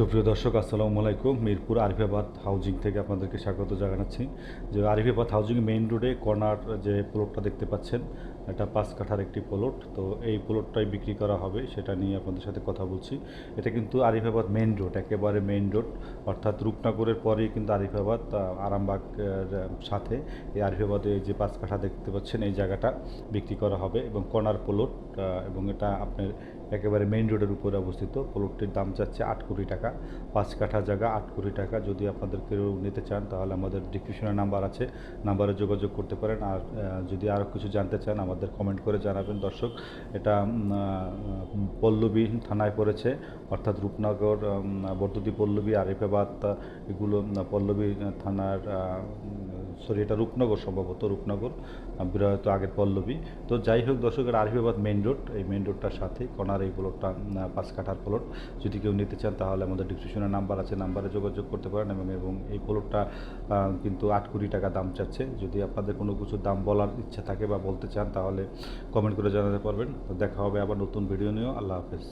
সুপ্রিয় দর্শক, আসসালামু আলাইকুম। মিরপুর আরিফাবাদ হাউজিং থেকে আপনাদেরকে স্বাগত জানাচ্ছি। যে আরিফাবাদ হাউজিং মেইন রোডে কর্নার যে প্লটটা দেখতে পাচ্ছেন, এটা পাঁচ কাঠার একটি প্লট। তো এই প্লটটাই বিক্রি করা হবে, সেটা নিয়ে আপনাদের সাথে কথা বলছি। এটা কিন্তু আরিফাবাদ মেইন রোড, একেবারে মেইন রোড। অর্থাৎ রূপনগরের পরেই কিন্তু আরিফাবাদ আরামবাগ সাথে এই আরিফাবাদে যে পাঁচ কাঠা দেখতে পাচ্ছেন, এই জায়গাটা বিক্রি করা হবে এবং কর্নার প্লট এবং এটা আপনার একেবারে মেইন রোডের উপরে অবস্থিত। প্লটটির দাম চাচ্ছে আট কোটি টাকা। পাঁচ কাঠা জায়গা আট কোটি টাকা। যদি আপনাদের কেউ নিতে চান, তাহলে আমাদের ডিসক্রিপশনে নাম্বার আছে। নাম্বারে যোগাযোগ করতে পারেন। আর যদি আরও কিছু জানতে চান, আমাদের কমেন্ট করে জানাবেন। দর্শক, এটা পল্লবী থানায় পড়েছে, অর্থাৎ রূপনগর বর্দুদি পল্লবী, আরিফাবাদ এগুলো পল্লবী থানার সরি এটা রূপনগর সম্ভবত রূপনগর আহ, আগের পল্লবী। তো যাই হোক দর্শকের আরিফাবাদ মেইন রোড এই মেইন রোডটার সাথে কনার এই প্লটটা পাঁচ কাঠার প্লট যদি কেউ নিতে চান তাহলে আমাদের ডিসক্রিপশনে নাম্বার আছে নাম্বারে যোগাযোগ করতে পারেন এবং এবং এই প্লটটা কিন্তু আট কোটি টাকা দাম চাচ্ছে। যদি আপনাদের কোনো কিছু দাম বলার ইচ্ছা থাকে বা বলতে চান তাহলে কমেন্ট করে জানাতে পারবেন। তো দেখা হবে আবার নতুন ভিডিও নিয়েও। আল্লাহ হাফেজ।